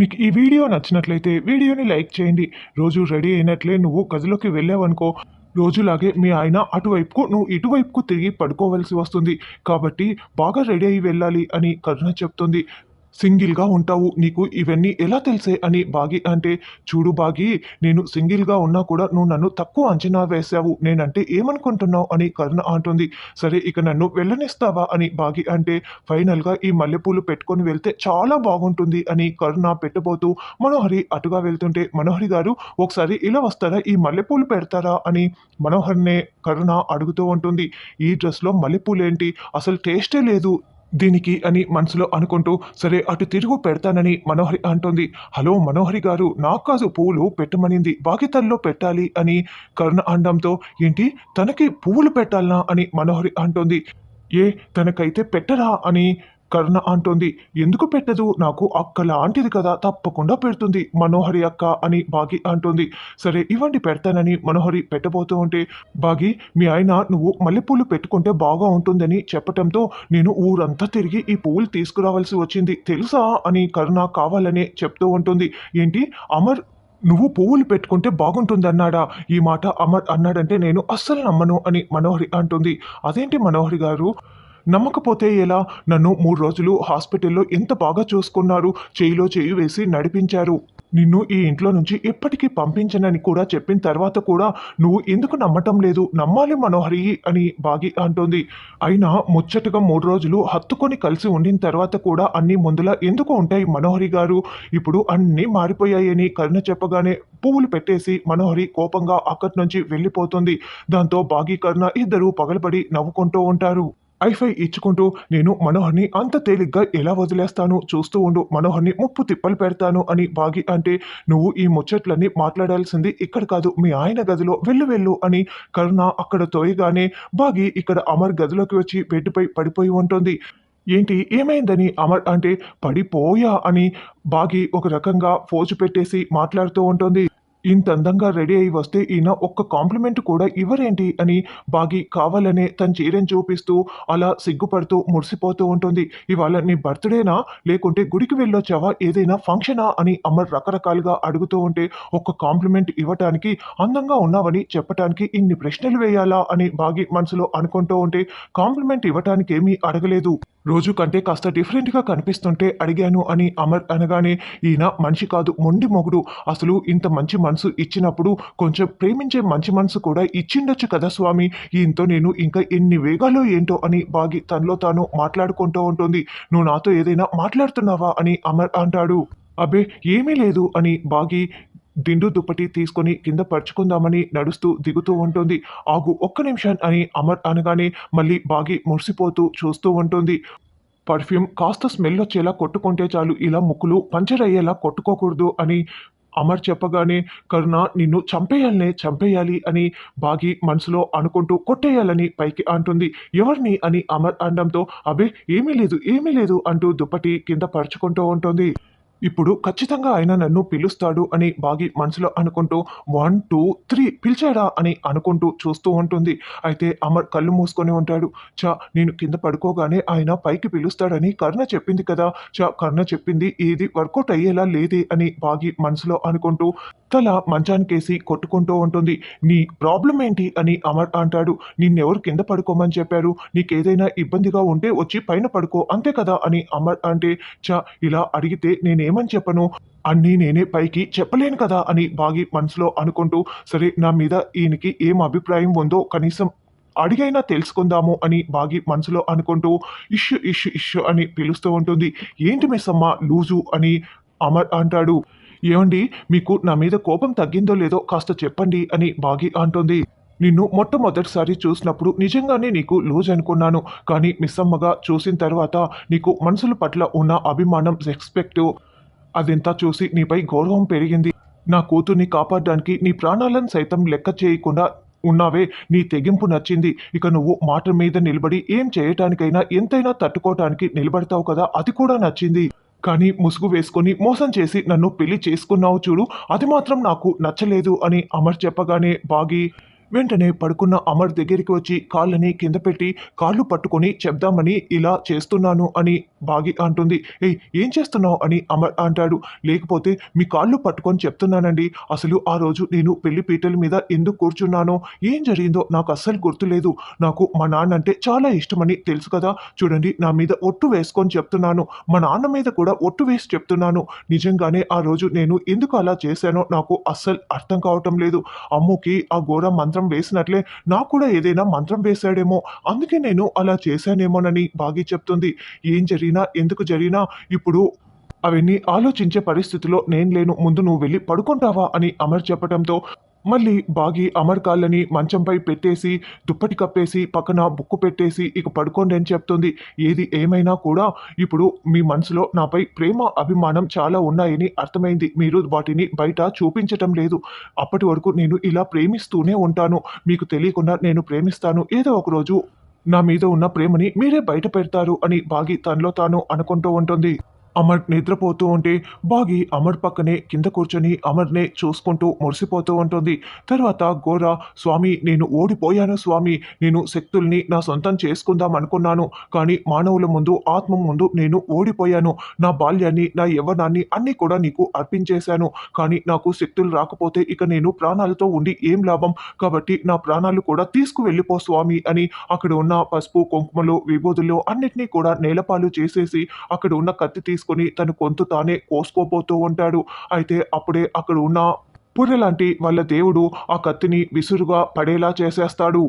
మీకు ఈ వీడియో నచ్చినట్లయితే వీడియోని లైక్ చేయండి. రోజు రెడీ అయినట్లే నువ్వు గదిలోకి వెళ్ళావనుకో రోజులాగే మీ ఆయన అటువైపుకు నువ్వు ఇటువైపుకు తిరిగి పడుకోవలసి వస్తుంది. కాబట్టి బాగా రెడీ అయి వెళ్ళాలి అని కరుణ చెప్తుంది. సింగిల్గా ఉంటావు. నీకు ఇవన్నీ ఎలా తెలిసే అని బాగి అంటే చూడు బాగి నేను సింగిల్గా ఉన్నా కూడా నువ్వు నన్ను తక్కువ అంచనా వేశావు నేనంటే ఏమనుకుంటున్నావు? అని కరుణ అంటుంది. సరే ఇక నన్ను వెళ్ళనిస్తావా? అని బాగి అంటే ఫైనల్గా ఈ మల్లెపూలు పెట్టుకొని వెళ్తే చాలా బాగుంటుంది అని కరుణ పెట్టబోతూ మనోహరి అటుగా వెళ్తుంటే మనోహరి గారు ఒకసారి ఇలా వస్తారా? ఈ మల్లెపూలు పెడతారా? అని మనోహర్నే కరుణ అడుగుతూ ఉంటుంది. ఈ డ్రెస్లో మల్లెపూలు ఏంటి అసలు టేస్టే లేదు. దీనికి అని మనసులో అనుకుంటూ సరే అటు తిరుగు పెడతానని మనోహరి అంటోంది. హలో మనోహరి గారు నాకాజు పువ్వులు పెట్టమనింది. బాగితల్లో పెట్టాలి అని కరుణ అనడంతో ఏంటి తనకి పువ్వులు పెట్టాలనా అని మనోహరి అంటోంది. ఏ తనకైతే పెట్టరా అని కర్ణ అంటోంది ఎందుకు పెట్టదు? నాకు అక్క లాంటిది కదా తప్పకుండా పెడుతుంది మనోహరి అక్క అని బాగి అంటుంది. సరే ఇవ్వండి పెడతానని మనోహరి పెట్టబోతూ ఉంటే బాగి మీ ఆయన నువ్వు మల్లెపూలు పెట్టుకుంటే బాగా ఉంటుందని చెప్పటంతో నేను ఊరంతా తిరిగి ఈ పువ్వులు తీసుకురావాల్సి వచ్చింది. తెలుసా? అని కరుణ కావాలనే చెప్తూ ఉంటుంది. ఏంటి? అమర్ నువ్వు పువ్వులు పెట్టుకుంటే బాగుంటుందన్నాడా? ఈ మాట అమర్ అన్నాడంటే నేను అస్సలు నమ్మను అని మనోహరి అంటుంది. అదేంటి మనోహరి గారు? నమ్మకపోతే ఎలా? నన్ను మూడు రోజులు హాస్పిటల్లో ఎంత బాగా చూసుకున్నారు. చేయిలో చేయి వేసి నడిపించారు. నిన్ను ఈ ఇంట్లో నుంచి ఎప్పటికీ పంపించనని కూడా చెప్పిన తర్వాత కూడా నువ్వు ఎందుకు నమ్మటం లేదు? నమ్మాలి మనోహరి అని బాగి అంటోంది. అయినా ముచ్చటగా మూడు రోజులు హత్తుకొని కలిసి ఉండిన తర్వాత కూడా అన్ని ముందులా ఎందుకు ఉంటాయి మనోహరి గారు? ఇప్పుడు అన్నీ మారిపోయాయని కరుణ చెప్పగానే పువ్వులు పెట్టేసి మనోహరి కోపంగా అక్కడి నుంచి వెళ్ళిపోతుంది. దాంతో బాగి కరుణ ఇద్దరు పగలబడి నవ్వుకుంటూ ఉంటారు. ఐఫై ఇచ్చుకుంటూ నేను మనోహర్ని అంత తేలిగ్గా ఎలా వదిలేస్తాను చూస్తూ ఉండు మనోహర్ని ముప్పు తిప్పలు పెడతాను అని బాగి అంటే నువ్వు ఈ ముచ్చట్లన్నీ మాట్లాడాల్సింది ఇక్కడ కాదు మీ ఆయన గదిలో వెళ్ళు వెళ్ళు అని కరుణ అక్కడ తోయగానే బాగి ఇక్కడ అమర్ గదిలోకి వచ్చి బెడ్పై పడిపోయి ఉంటుంది. ఏంటి ఏమైందని అమర్ అంటే పడిపోయా అని బాగి ఒక రకంగా ఫోజు పెట్టేసి మాట్లాడుతూ ఉంటుంది. ఇంత అందంగా రెడీ అయి వస్తే ఈయన ఒక్క కాంప్లిమెంట్ కూడా ఇవ్వరేంటి అని బాగి కావాలనే తన చీరని చూపిస్తూ అలా సిగ్గుపడుతూ మురిసిపోతూ ఉంటుంది. ఇవాళ నీ బర్త్డేనా? లేకుంటే గుడికి వెళ్ళొచ్చావా? ఏదైనా ఫంక్షనా? అని అమర్ రకరకాలుగా అడుగుతూ ఉంటే ఒక్క కాంప్లిమెంట్ ఇవ్వటానికి అందంగా ఉన్నావని చెప్పటానికి ఇన్ని ప్రశ్నలు వేయాలా అని బాగి మనసులో అనుకుంటూ ఉంటే కాంప్లిమెంట్ ఇవ్వటానికి ఏమీ అడగలేదు. రోజు కంటే కాస్త డిఫరెంట్గా కనిపిస్తుంటే అడిగాను అని అమర్ అనగానే ఈయన మనిషి కాదు మొండి మొగుడు. అసలు ఇంత మంచి మనసు ఇచ్చినప్పుడు కొంచెం ప్రేమించే మంచి మనసు కూడా ఇచ్చిండొచ్చు కదా స్వామి. ఈయనతో నేను ఇంకా ఎన్ని వేగాలో ఏంటో అని బాగి తనలో తాను మాట్లాడుకుంటూ ఉంటుంది. నువ్వు నాతో ఏదైనా మాట్లాడుతున్నావా అని అమర్ అంటాడు. అబ్బే ఏమీ లేదు అని బాగి దిండు దుప్పటి తీసుకొని కింద పరుచుకుందామని నడుస్తూ దిగుతూ ఉంటుంది. ఆగు ఒక్క నిమిషం అని అమర్ అనగానే మళ్ళీ బాగి మురిసిపోతూ చూస్తూ ఉంటుంది. పర్ఫ్యూమ్ కాస్త స్మెల్ వచ్చేలా కొట్టుకుంటే చాలు ఇలా ముక్కులు పంచర్ అయ్యేలా కొట్టుకోకూడదు అని అమర్ చెప్పగానే కరుణ నిన్ను చంపేయాలనే చంపేయాలి అని బాగి మనసులో అనుకుంటూ కొట్టేయాలని పైకి అంటుంది. ఎవరిని అని అమర్ అనడంతో అబే ఏమీ లేదు ఏమీ లేదు అంటూ దుప్పటి కింద పరుచుకుంటూ ఉంటుంది. ఇప్పుడు ఖచ్చితంగా ఆయన నన్ను పిలుస్తాడు అని బాగి మనసులో అనుకుంటూ వన్ టూ త్రీ పిలిచాడా అని అనుకుంటూ చూస్తూ ఉంటుంది. అయితే అమర్ కళ్ళు మూసుకొని ఉంటాడు. చా నేను కింద పడుకోగానే ఆయన పైకి పిలుస్తాడని కర్ణ చెప్పింది కదా. చా కర్ణ చెప్పింది ఏది వర్కౌట్ అయ్యేలా లేదే అని బాగి మనసులో అనుకుంటూ తల మంచానికేసి కొట్టుకుంటూ ఉంటుంది. నీ ప్రాబ్లం ఏంటి అని అమర్ అంటాడు. నిన్నెవరు కింద పడుకోమని చెప్పారు. నీకేదైనా ఇబ్బందిగా ఉంటే వచ్చి పైన పడుకో. అంతే కదా అని అమర్ అంటే చా ఇలా అడిగితే నేనేమని చెప్పను? అన్నీ నేనే పైకి చెప్పలేను కదా అని బాగి మనసులో అనుకుంటూ సరే నా మీద ఈయనకి ఏం అభిప్రాయం ఉందో కనీసం అడిగైనా తెలుసుకుందాము అని బాగి మనసులో అనుకుంటూ ఇష్యూ ఇష్యూ ఇష్యూ అని పిలుస్తూ ఉంటుంది. ఏంటి మిస్ అమ్మ లూజు అని అమర్ అంటాడు. ఏమండి మీకు నా మీద కోపం తగ్గిందో లేదో కాస్త చెప్పండి అని బాగి అంటుంది. నిన్ను మొట్టమొదటిసారి చూసినప్పుడు నిజంగానే నీకు లూజ్ అనుకున్నాను కానీ మిస్సమ్మగా చూసిన తర్వాత నీకు మనుషుల పట్ల ఉన్న అభిమానం రెస్పెక్ట్ అదంతా చూసి నీపై గౌరవం పెరిగింది. నా కూతుర్ని కాపాడడానికి నీ ప్రాణాలను సైతం లెక్క చేయకుండా ఉన్నావే నీ తెగింపు నచ్చింది. ఇక నువ్వు మాట మీద నిలబడి ఏం చేయటానికైనా ఎంతైనా తట్టుకోవటానికి నిలబడతావు కదా అది కూడా నచ్చింది. కానీ ముసుగు వేసుకొని మోసం చేసి నన్ను పెళ్ళి చేసుకున్నావు చూడు అది మాత్రం నాకు నచ్చలేదు అని అమర్ చెప్పగానే బాగి వెంటనే పడుకున్న అమర్ దగ్గరికి వచ్చి కాళ్ళని కింద పెట్టి కాళ్ళు పట్టుకొని చెప్దామని ఇలా చేస్తున్నాను అని బాగి అంటుంది. ఏ ఏం చేస్తున్నావు? అని అమర్ అంటాడు. లేకపోతే మీ కాళ్ళు పట్టుకొని చెప్తున్నానండి. అసలు ఆ రోజు నేను పెళ్ళి పీటల మీద ఎందుకు కూర్చున్నానో ఏం జరిగిందో నాకు అస్సలు గుర్తులేదు. నాకు మా నాన్న అంటే చాలా ఇష్టమని తెలుసు కదా. చూడండి నా మీద ఒట్టు వేసుకొని చెప్తున్నాను. మా నాన్న మీద కూడా ఒట్టు వేసి చెప్తున్నాను. నిజంగానే ఆ రోజు నేను ఎందుకు అలా చేశానో నాకు అస్సలు అర్థం కావటం లేదు. అమ్ముకి ఆ ఘోర మంత్రం వేసినట్లే నాకు కూడా ఏదైనా మంత్రం వేశాడేమో అందుకే నేను అలా చేశానేమోనని బాగి చెప్తుంది. ఏం జరిగినా ఎందుకు జరిగినా ఇప్పుడు అవన్నీ ఆలోచించే పరిస్థితిలో నేను లేను. ముందు నువ్వు వెళ్ళి పడుకుంటావా అని అమర్ చెప్పడంతో మళ్ళీ బాగి అమర్ కాళ్ళని మంచంపై పెట్టేసి దుప్పటి కప్పేసి పక్కన బుక్కు పెట్టేసి ఇక పడుకోండి అని చెప్తుంది. ఏది ఏమైనా కూడా ఇప్పుడు మీ మనసులో నాపై ప్రేమ అభిమానం చాలా ఉన్నాయని అర్థమైంది. మీరు వాటిని బయట చూపించటం లేదు. అప్పటి వరకు నేను ఇలా ప్రేమిస్తూనే ఉంటాను. మీకు తెలియకుండా నేను ప్రేమిస్తాను. ఏదో ఒక రోజు నా మీద ఉన్న ప్రేమని మీరే బయట పెడతారు అని బాగి తనలో తాను అనుకుంటూ ఉంటుంది. అమర్ నిద్రపోతూ ఉంటే బాగి అమర్ పక్కనే కింద కూర్చొని అమర్నే చూసుకుంటూ మురిసిపోతూ ఉంటుంది. తర్వాత గోర స్వామి నేను ఓడిపోయాను స్వామి? నేను శక్తుల్ని నా సొంతం చేసుకుందాం అనుకున్నాను. కానీ మానవుల ముందు ఆత్మ ముందు నేను ఓడిపోయాను. నా బాల్యాన్ని నా యవ్వనాన్ని అన్నీ కూడా నీకు అర్పించేశాను. కానీ నాకు శక్తులు రాకపోతే ఇక నేను ప్రాణాలతో ఉండి ఏం లాభం? కాబట్టి నా ప్రాణాలు కూడా తీసుకువెళ్ళిపో స్వామి అని అక్కడ ఉన్న పసుపు కుంకుమలు విభూతులు అన్నిటినీ కూడా నేలపాలు చేసేసి అక్కడ ఉన్న కత్తి తీసుకుని తన గొంతు తానే కోసుకోపోతూ ఉంటాడు. అయితే అప్పుడే అక్కడ ఉన్న పుర్రెలాంటి వాళ్ళ దేవుడు ఆ కత్తిని విసురుగా పడేలా చేసేస్తాడు.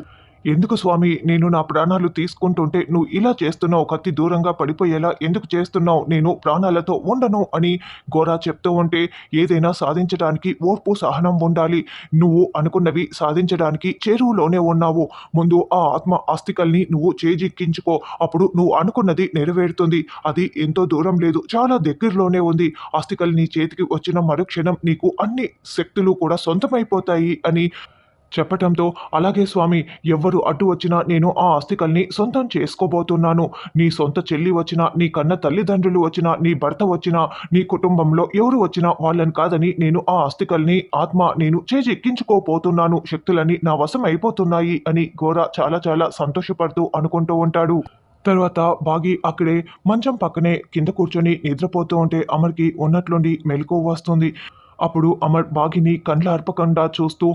ఎందుకు స్వామి నేను నా ప్రాణాలు తీసుకుంటుంటే నువ్వు ఇలా చేస్తున్నావు కత్తి దూరంగా పడిపోయేలా ఎందుకు చేస్తున్నావు? నేను ప్రాణాలతో ఉండను అని గోరా చెప్తూ ఉంటే ఏదైనా సాధించడానికి ఓర్పు సహనం ఉండాలి. నువ్వు అనుకున్నవి సాధించడానికి చెరువులోనే ఉన్నావు. ముందు ఆ ఆత్మ ఆస్తికల్ని నువ్వు చేజిక్కించుకో. అప్పుడు నువ్వు అనుకున్నది నెరవేరుతుంది. అది ఎంతో దూరం లేదు చాలా దగ్గరలోనే ఉంది. ఆస్తికల్ నీ చేతికి వచ్చిన మరుక్షణం నీకు అన్ని శక్తులు కూడా సొంతమైపోతాయి అని చెప్పటంతో అలాగే స్వామి ఎవ్వరు అడ్డు వచ్చినా నేను ఆ ఆస్తికల్ని సొంతం చేసుకోబోతున్నాను. నీ సొంత చెల్లి వచ్చినా నీ కన్న తల్లిదండ్రులు వచ్చినా నీ భర్త వచ్చినా నీ కుటుంబంలో ఎవరు వచ్చినా వాళ్ళని కాదని నేను ఆ ఆస్తికల్ని ఆత్మ నేను చేజెక్కించుకోపోతున్నాను శక్తులని నా వశం అయిపోతున్నాయి అని ఘోర చాలా చాలా సంతోషపడుతూ అనుకుంటూ ఉంటాడు. తర్వాత బాగి అక్కడే మంచం పక్కనే కింద కూర్చొని నిద్రపోతూ ఉంటే అమర్కి ఉన్నట్లుండి మెలకు వస్తుంది. అప్పుడు అమర్ బాగిని కండ్లార్పకుండా చూస్తూ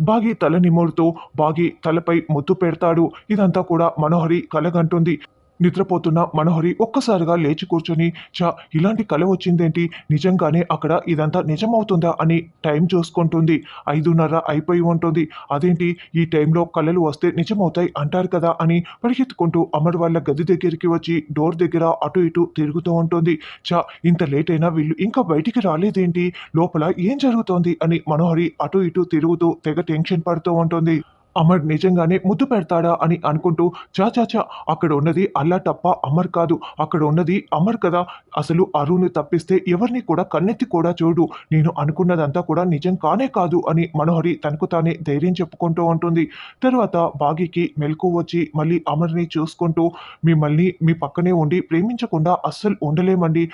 బాగి తల నిమురుతూ బాగి తలపై ముద్దు పెడతాడు. ఇదంతా కూడా మనోహరి కలగంటుంది. నిద్రపోతున్న మనోహరి ఒక్కసారిగా లేచి కూర్చొని చా ఇలాంటి కళ వచ్చిందేంటి? నిజంగానే అక్కడ ఇదంతా నిజమవుతుందా? అని టైం చూసుకుంటుంది. ఐదున్నర అయిపోయి ఉంటుంది. అదేంటి? ఈ టైంలో కళలు వస్తే నిజమవుతాయి అంటారు కదా? అని పరిగెత్తుకుంటూ అమర్ వాళ్ళ గది దగ్గరికి వచ్చి డోర్ దగ్గర అటు ఇటు తిరుగుతూ ఉంటుంది. చా ఇంత లేట్ అయినా వీళ్ళు ఇంకా బయటికి రాలేదేంటి? లోపల ఏం జరుగుతోంది? అని మనోహరి అటు ఇటు తిరుగుతూ తెగ టెన్షన్ పడుతూ ఉంటుంది. అమర్ నిజంగానే ముద్దు పెడతాడా అని అనుకుంటూ చా చా చా అక్కడ ఉన్నది అల్లా తప్ప అమర్ కాదు. అక్కడ ఉన్నది అమర్ కదా. అసలు అరుణ్ తప్పిస్తే ఎవరిని కూడా కన్నెత్తి కూడా చూడు. నేను అనుకున్నదంతా కూడా నిజం కానే కాదు అని మనోహరి తనకు తానే ధైర్యం చెప్పుకుంటూ ఉంటుంది. తర్వాత బాగికి మెలకు వచ్చి మళ్ళీ అమర్ని చూసుకుంటూ మిమ్మల్ని మీ పక్కనే ఉండి ప్రేమించకుండా అస్సలు ఉండలేమండి.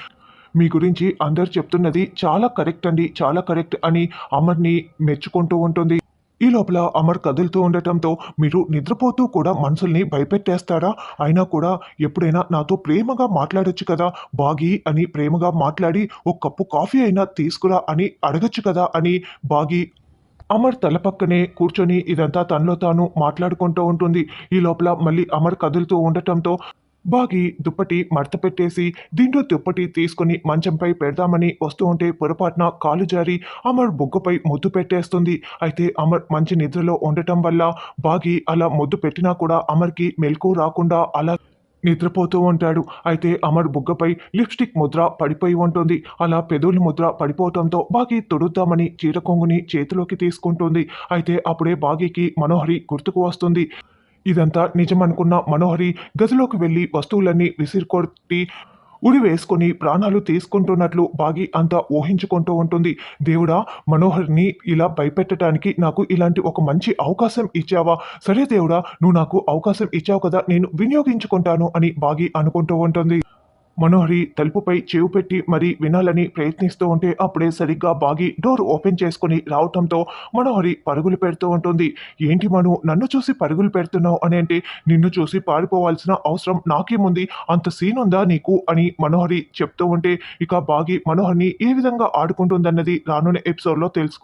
మీ గురించి అందరు చెప్తున్నది చాలా కరెక్ట్ అండి చాలా కరెక్ట్ అని అమర్ని మెచ్చుకుంటూ ఉంటుంది. ఈ లోపల అమర్ కదులుతూ ఉండటంతో మీరు నిద్రపోతూ కూడా మనుషుల్ని భయపెట్టేస్తారా? అయినా కూడా ఎప్పుడైనా నాతో ప్రేమగా మాట్లాడొచ్చు కదా బాగి అని ప్రేమగా మాట్లాడి ఒక కప్పు కాఫీ అయినా తీసుకురా అని అడగచ్చు కదా అని బాగి అమర్ తల పక్కనే కూర్చొని ఇదంతా తనలో తాను మాట్లాడుకుంటూ ఉంటుంది. ఈ లోపల మళ్ళీ అమర్ కదులుతూ ఉండటంతో బాగి దుప్పటి మడత పెట్టేసి దీంట్లో దుప్పటి తీసుకుని మంచంపై పెడదామని వస్తూ ఉంటే పొరపాటున కాలు జారి అమర్ బొగ్గుపై ముద్దు పెట్టేస్తుంది. అయితే అమర్ మంచి నిద్రలో ఉండటం వల్ల బాగి అలా ముద్దు పెట్టినా కూడా అమర్కి మెలకు రాకుండా అలా నిద్రపోతూ ఉంటాడు. అయితే అమర్ బుగ్గపై లిప్స్టిక్ ముద్ర పడిపోయి ఉంటుంది. అలా పెదవుల ముద్ర పడిపోవడంతో బాగి తొడుద్దామని చీర కొంగుని చేతిలోకి తీసుకుంటుంది. అయితే అప్పుడే బాగికి మనోహరి గుర్తుకు వస్తుంది. ఇదంతా నిజమనుకున్న మనోహరి గదిలోకి వెళ్ళి వస్తువులన్నీ విసిరికొట్టి ఉరి వేసుకొని ప్రాణాలు తీసుకుంటున్నట్లు బాగి అంతా ఊహించుకుంటూ ఉంటుంది. దేవుడా మనోహర్ని ఇలా భయపెట్టడానికి నాకు ఇలాంటి ఒక మంచి అవకాశం ఇచ్చావా? సరే దేవుడా నువ్వు నాకు అవకాశం ఇచ్చావు కదా నేను వినియోగించుకుంటాను అని బాగి అనుకుంటూ ఉంటుంది. మనోహరి తలుపుపై చేవు పెట్టి మరీ వినాలని ప్రయత్నిస్తూ ఉంటే అప్పుడే సరిగ్గా బాగి డోర్ ఓపెన్ చేసుకుని రావటంతో మనోహరి పరుగులు పెడుతూ ఉంటుంది. ఏంటి మను నన్ను చూసి పరుగులు పెడుతున్నావు అని అంటే నిన్ను చూసి పారిపోవాల్సిన అవసరం నాకేముంది? అంత సీన్ ఉందా నీకు? అని మనోహరి చెప్తూ ఉంటే ఇక బాగి మనోహర్ని ఏ విధంగా ఆడుకుంటుందన్నది రానున్న ఎపిసోడ్లో తెలుసుకుంది.